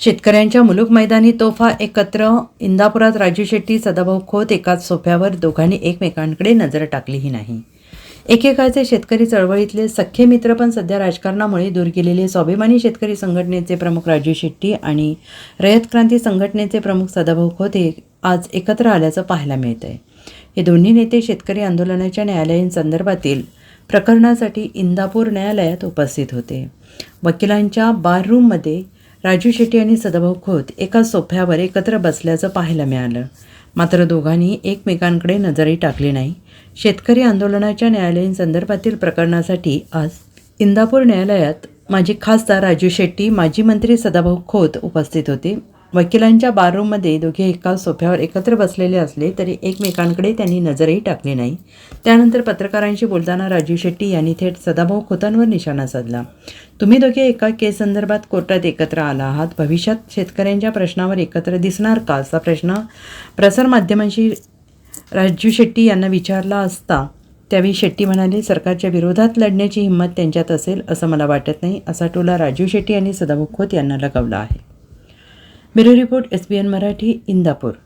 शेतकऱ्यांच्या मुलुक मैदानी तोफा एकत्र. इंदापुरात राजू शेट्टी सदाभाऊ खोत एकाच सोफ्यावर दोघांनी एकमेकांकडे नजर टाकलीही नाही. एकेकाळचे शेतकरी चळवळीतले सख्खे मित्र पण सध्या राजकारणामुळे दूर गेलेले स्वाभिमानी शेतकरी संघटनेचे प्रमुख राजू शेट्टी आणि रयत क्रांती संघटनेचे प्रमुख सदाभाऊ खोत हे आज एकत्र आल्याचं पाहायला मिळत आहे हे दोन्ही नेते शेतकरी आंदोलनाच्या न्यायालयीन संदर्भातील प्रकरणासाठी इंदापूर न्यायालयात उपस्थित होते. वकिलांच्या बार रूममध्ये राजू शेट्टी आणि सदाभाऊ खोत एका सोफ्यावर एकत्र बसल्याचं पाहायला मिळालं. मात्र दोघांनी एकमेकांकडे नजरही टाकली नाही. शेतकरी आंदोलनाच्या न्यायालयीन संदर्भातील प्रकरणासाठी आज इंदापूर न्यायालयात माजी खासदार राजू शेट्टी माजी मंत्री सदाभाऊ खोत उपस्थित होते. वकिलांच्या बाररूममध्ये दोघे एका सोफ्यावर एकत्र बसलेले असले तरी एकमेकांकडे त्यांनी नजरही टाकली नाही. त्यानंतर पत्रकारांशी बोलताना राजू शेट्टी यांनी थेट सदाभाऊ खोतांवर निशाणा साधला. तुम्ही दोघे एका केस संदर्भात कोर्टात एकत्र आला आहात. भविष्यात शेतकऱ्यांच्या प्रश्नावर एकत्र दिसणार का? असा प्रश्न प्रसारमाध्यमांशी राजू शेट्टी यांना विचारला असता त्यावेळी शेट्टी म्हणाले सरकारच्या विरोधात लढण्याची हिंमत त्यांच्यात असेल असं मला वाटत नाही असा टोला राजू शेट्टी यांनी सदाभाऊ खोत यांना लगावला आहे. Bureau report S B N Marathi Indapur.